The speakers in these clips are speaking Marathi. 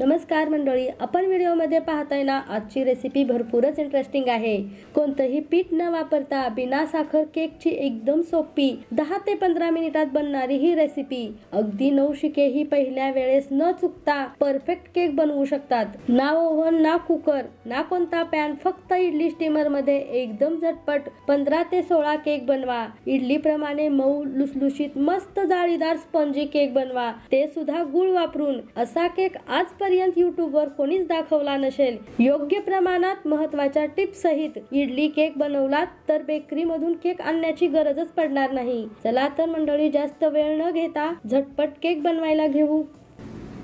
नमस्कार मंडळी आपण व्हिडिओमध्ये पाहताय ना आजची रेसिपी भरपूरच इंटरेस्टिंग आहे. कोणतंही पीठ न वापरता बिना साखर केकची एकदम सोपी दहा ते पंधरा मिनिटात बनणारी ही रेसिपी अगदी नवशिके ही पहिल्या वेळेस न चुकता परफेक्ट केक बनवू शकतात. ना ओव्हन ना कुकर ना कोणता पॅन फक्त इडली स्टीमरमध्ये एकदम झटपट पंधरा ते सोळा केक बनवा. इडली प्रमाणे मऊ लुसलुशीत मस्त जाळीदार स्पंजी केक बनवा. ते सुद्धा गुळ वापरून असा केक आजपर्यंत युट्यूब वर कोणीच दाखवला नसेल. योग्य प्रमाणात महत्त्वाच्या टिप्स सहित इडली केक बनवलात तर बेकरी मधून केक आणण्याची गरजच पडणार नाही. चला तर मंडळी जास्त वेळ न घेता झटपट केक बनवायला घेऊ.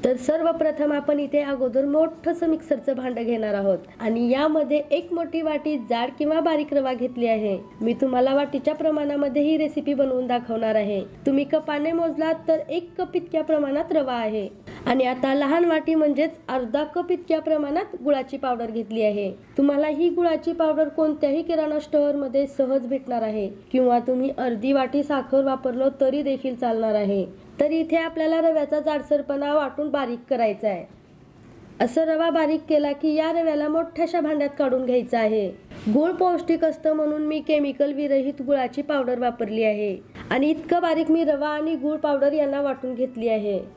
तर सर्वप्रथम आपण इथे अगोदर मोठंसं मिक्सरचं भांडं घेणार आहोत. आणि यामध्ये एक मोठी वाटी जाड किंवा बारीक रवा घेतली आहे. मी तुम्हाला वाटीच्या प्रमाणामध्ये ही रेसिपी बनवून दाखवणार आहे. तुम्ही कपाने मोजलात तर एक कप इतक्या प्रमाणात रवा आहे. आणि आता लहान वाटी म्हणजेच अर्धा कप इतक्या प्रमाणात गुळाची पावडर घेतली आहे. तुम्हाला ही गुळाची पावडर कोणत्याही किराणा स्टोअरमध्ये सहज भेटणार आहे. किंवा तुम्ही अर्धी वाटी साखर वापरलो तरी देखील चालणार आहे. तर इथे आपल्याला रव्याचा जाडसरपणा वाटून बारीक करायचा आहे. असं रवा बारीक केला की या रव्याला मोठ्याशा भांड्यात काढून घ्यायचं आहे. गुळ पौष्टिक असतं म्हणून मी केमिकल विरहित गुळाची पावडर वापरली आहे. आणि इतकं बारीक मी रवा आणि गुळ पावडर यांना वाटून घेतली आहे.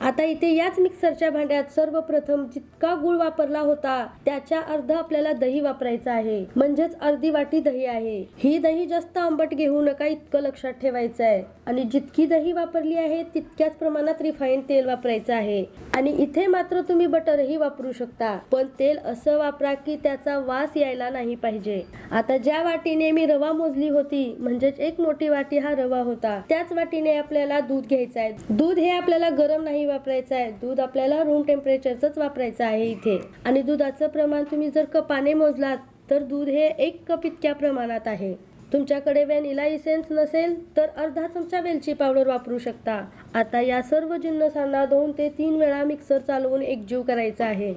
आता इथे याच मिक्सरच्या भांड्यात सर्वप्रथम जितका गुळ वापरला होता त्याच्या अर्ध आपल्याला दही वापरायचं आहे. म्हणजेच अर्धी वाटी दही आहे. ही दही जास्त आंबट घेऊ नका इतकं लक्षात ठेवायचं आहे आणि जितकी दही वापरली आहे तितक्याच प्रमाणात रिफाईन तेल वापरायचं आहे. आणि इथे मात्र तुम्ही बटरही वापरू शकता पण तेल असं वापरा की त्याचा वास यायला नाही पाहिजे. आता ज्या वाटीने मी रवा मोजली होती म्हणजेच एक मोठी वाटी हा रवा होता त्याच वाटीने आपल्याला दूध घ्यायचं आहे दूध हे आपल्याला गरम नाही वापरायचं आहे. दूध आपल्याला रूम टेम्परेचरच वापरायचं आहे इथे. आणि दुधाचं प्रमाण तुम्ही जर कपाने मोजलात तर दूध हे एक कप इतक्या प्रमाणात आहे. तुमच्याकडे व्हॅनिला इसेन्स नसेल तर अर्धा चमचा वेलची पावडर वापरू शकता. आता या सर्व जिन्नसांना दोन ते तीन वेळा मिक्सर चालवून एकजीव करायचा आहे.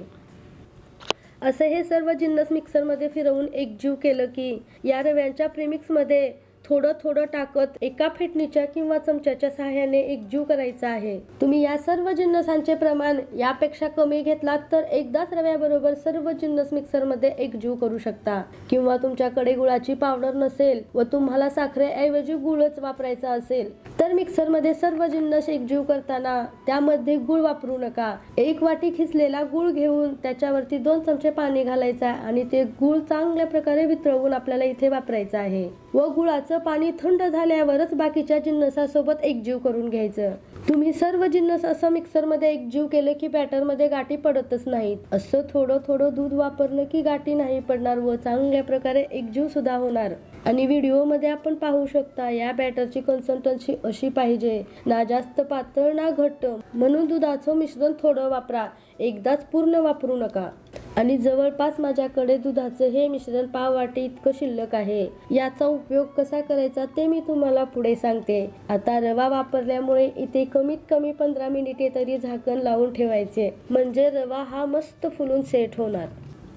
असे हे सर्व जिन्नस मिक्सरमध्ये फिरवून एकजीव केलं की या रव्यांच्या प्रिमिक्समध्ये थोडं थोडं टाकत एका फेटणीच्या किंवा चमच्याच्या सहाय्याने एकजीव करायचा आहे. तुम्ही या सर्व जिन्नसांचे प्रमाण यापेक्षा कमी घेतलात तर एकदाच रव्याबरोबर सर्व जिन्नस मिक्सरमध्ये एकजीव करू शकता. किंवा तुमच्याकडे गुळाची पावडर नसेल व तुम्हाला साखरेऐवजी गुळच वापरायचा असेल तर मिक्सरमध्ये सर्व जिन्नस एकजीव करताना त्यामध्ये गुळ वापरू नका. एक वाटी खिसलेला गुळ घेऊन त्याच्यावरती दोन चमचे पाणी घालायचं आहे आणि ते गुळ चांगल्या प्रकारे वितळवून आपल्याला इथे वापरायचं आहे. व गुळाचं पाणी थंड झाल्यावरच बाकीच्या जिन्नसासोबत एकजीव करून घ्यायचं. तुम्ही सर्व जिन्नस असं मिक्सरमध्ये एकजीव केलं की बॅटरमध्ये गाठी पडतच नाहीत. असं थोडं थोडं दूध वापरलं की गाठी नाही पडणार व चांगल्या प्रकारे एकजीव सुद्धा होणार. आणि व्हिडिओमध्ये आपण पाहू शकता या बॅटरची कन्सिस्टन्सी अशी पाहिजे ना जास्त पातळ ना घट्ट. म्हणून दुधाचं मिश्रण थोडं वापरा. एकदाच पूर्ण वापरू नका. आणि जवळपास माझ्याकडे दुधाचं हे मिश्रण पाव वाटी इतकं शिल्लक आहे. याचा उपयोग कसा करायचा ते मी तुम्हाला पुढे सांगते. आता रवा वापरल्यामुळे इथे कमीत कमी पंधरा मिनिटे तरी झाकण लावून ठेवायचे. म्हणजे रवा हा मस्त फुलून सेट होणार.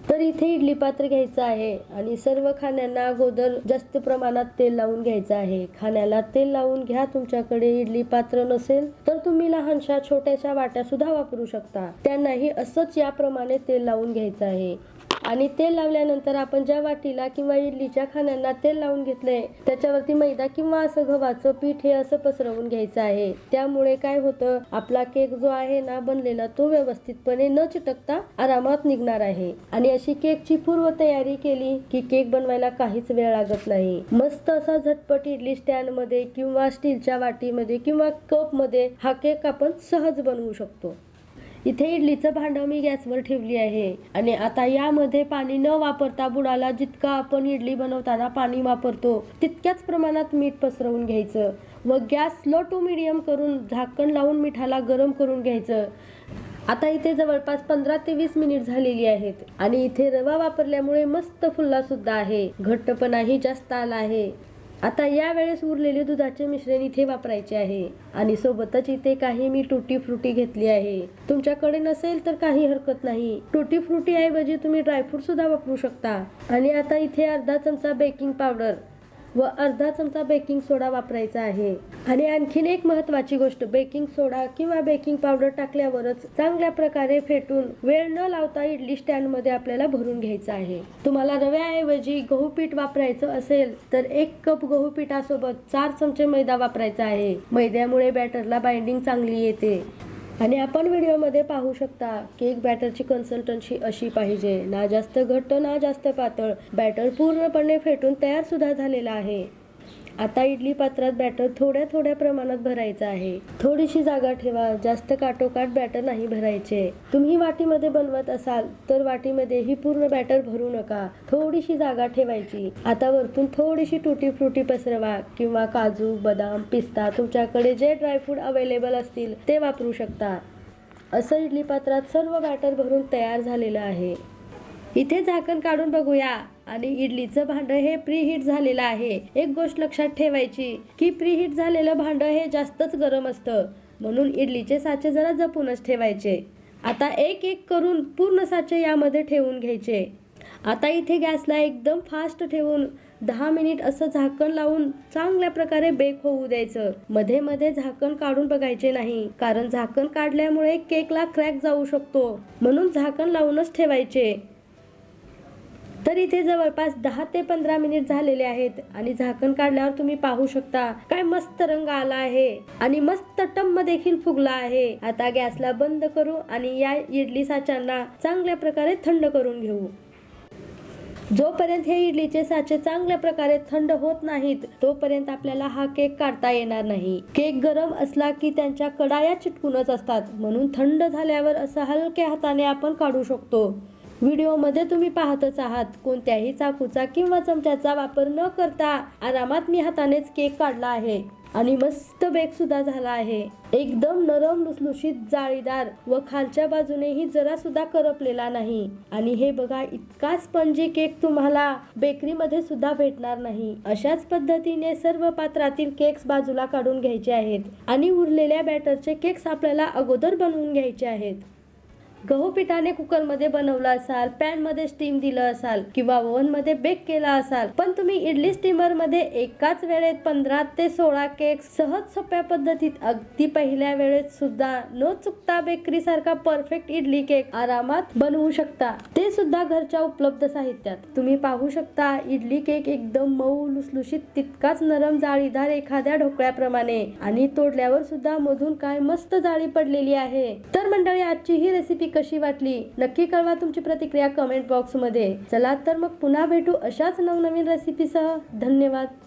तर इथे इडली पात्र घ्यायचं आहे आणि सर्व खाण्यांना अगोदर जास्त प्रमाणात तेल लावून घ्यायचं आहे. खाण्याला तेल लावून घ्या तुमच्याकडे इडली पात्र नसेल तर तुम्ही लहानशा छोट्याशा वाट्या सुद्धा वापरू शकता. त्यांनाही असंच याप्रमाणे तेल लावून घ्यायचं आहे. आणि तेल लावल्यानंतर आपण ज्या वाटीला किंवा इडलीच्या खाण्यांना तेल लावून घेतलंय त्याच्यावरती मैदा किंवा असं गव्हाचं पीठ हे असं पसरवून घ्यायचं आहे. त्यामुळे काय होतं आपला केक जो आहे ना बनलेला तो व्यवस्थितपणे न चिटकता आरामात निघणार आहे. आणि अशी केकची पूर्व तयारी केली की केक बनवायला काहीच वेळ लागत नाही. मस्त असा झटपट इडली स्टँडमध्ये किंवा स्टीलच्या वाटीमध्ये किंवा कपमध्ये हा केक आपण सहज बनवू शकतो. इथे इडलीचं भांडं मी गॅसवर ठेवली आहे. आणि आता यामध्ये पाणी न वापरता बुडाला जितका आपण इडली बनवताना पाणी वापरतो तितक्याच प्रमाणात मीठ पसरवून घ्यायचं व गॅस स्लो टू मिडियम करून झाकण लावून मिठाला गरम करून घ्यायचं. आता इथे जवळपास पंधरा ते वीस मिनिट झालेली आहेत आणि इथे रवा वापरल्यामुळे मस्त फुल्ला सुद्धा आहे. घट्टपणाही जास्त आला आहे. आता या वेळेस उरलेले दुधाचे मिश्रण इथे वापरायचे आहे. आणि सोबतच इथे काही मी टुटी फ्रुटी घेतली आहे. तुमच्याकडे नसेल तर काही हरकत नाही. टुटी फ्रुटी ऐवजी तुम्ही ड्रायफ्रूट सुद्धा वापरू शकता. आणि आता इथे अर्धा चमचा बेकिंग पावडर व अर्धा चमचा बेकिंग सोडा वापरायचा आहे. आणि आणखीन एक महत्वाची गोष्ट बेकिंग सोडा किंवा बेकिंग पावडर टाकल्यावरच चांगल्या प्रकारे फेटून वेळ न लावता इडली स्टँडमध्ये आपल्याला भरून घ्यायचं आहे. तुम्हाला रव्याऐवजी गहू पीठ वापरायचं असेल तर एक कप गहू पिठासोबत चार चमचे मैदा वापरायचा आहे. मैद्यामुळे बॅटरला बाइंडिंग चांगली येते. आणि आपण व्हिडिओमध्ये पाहू शकता केक बॅटरची कन्सल्टन्सी अशी पाहिजे. ना जास्त घट्ट ना जास्त पातळ. बॅटर पूर्णपणे फेटून तयार सुद्धा झालेला आहे. आता इडली पात्रात बॅटर थोड्या थोड्या प्रमाणात भरायचं आहे. थोडीशी जागा ठेवा जास्त काटोकाट बॅटर नाही भरायचे. तुम्ही वाटीमध्ये बनवत असाल तर वाटीमध्ये ही पूर्ण बॅटर भरू नका. थोडीशी जागा ठेवायची. आता वरतून थोडीशी तुटी फ्रुटी पसरवा किंवा काजू बदाम पिस्ता तुमच्याकडे जे ड्रायफ्रूट अवेलेबल असतील ते वापरू शकता. असं इडली पात्रात सर्व बॅटर भरून तयार झालेलं आहे. इथे झाकण काढून बघूया. आणि इडलीचं भांडं हे प्रीहीट झालेलं आहे. एक गोष्ट लक्षात ठेवायची की प्रीहीट झालेलं भांडं हे जास्तच गरम असतं. म्हणून इडलीचे साचे जरा जपूनच ठेवायचे. आता एक एक करून पूर्ण साचे यामध्ये ठेवून घ्यायचे. आता इथे गॅसला एकदम फास्ट ठेवून दहा मिनिट असं झाकण लावून चांगल्या प्रकारे बेक होऊ द्यायचं. मध्ये मध्ये झाकण काढून बघायचे नाही कारण झाकण काढल्यामुळे केकला क्रॅक जाऊ शकतो. म्हणून झाकण लावूनच ठेवायचे. तर इथे जवळपास दहा ते पंधरा मिनिट झालेले आहेत आणि झाकण काढल्यावर तुम्ही पाहू शकता काय मस्त रंग आला आहे आणि मस्त टम्म देखील फुगला आहे. आता गॅसला बंद करू आणि या इडली साच्यांना चांगल्या प्रकारे थंड करून घेऊ. जोपर्यंत हे इडलीचे साचे चांगल्या प्रकारे थंड होत नाहीत तोपर्यंत आपल्याला हा केक काढता येणार नाही. केक गरम असला की त्यांच्या कडाया चिटकूनच असतात. म्हणून थंड झाल्यावर असं हलक्या हाताने आपण काढू शकतो. व्हिडिओमध्ये तुम्ही पाहतच आहात. कोणत्याही चाकूचा किंवा चमच्याचा वापर न करता आरामात मी हातानेच केक काढला आहे. आणि मस्त बेक सुद्धा झाला आहे. एकदम नरम लुसलुशीत जाळीदार व खालच्या बाजूनेही जरा सुद्धा करपलेला नाही. आणि हे बघा इतका स्पंजी केक तुम्हाला बेकरीमध्ये सुद्धा भेटणार नाही. अशाच पद्धतीने सर्व पात्रातील केक्स बाजूला काढून घ्यायचे आहेत. आणि उरलेल्या बॅटरचे केक्स आपल्याला अगोदर बनवून घ्यायचे आहेत. गहू पिठाने कुकरमध्ये बनवलं असाल पॅनमध्ये स्टीम दिलं असाल किंवा ओव्हनमध्ये बेक केला असाल पण तुम्ही इडली स्टीमरमध्ये एकाच वेळेत पंधरा ते सोळा केक सहज सोप्या पद्धतीत अगदी पहिल्या वेळेत सुद्धा न चुकता बेकरी सारखा परफेक्ट इडली केक आरामात बनवू शकता. ते सुद्धा घरच्या उपलब्ध साहित्यात. तुम्ही पाहू शकता इडली केक एकदम मऊ लुसलुशीत तितकाच नरम जाळीदार एखाद्या ढोकळ्याप्रमाणे आणि तोडल्यावर सुद्धा मधून काय मस्त जाळी पडलेली आहे. तर मंडळी आजची ही रेसिपी कशी वाटली? नक्की कळवा तुमची प्रतिक्रिया कमेंट बॉक्समध्ये. चला तर मग पुन्हा भेटू अशाच नवनवीन रेसिपीसह धन्यवाद.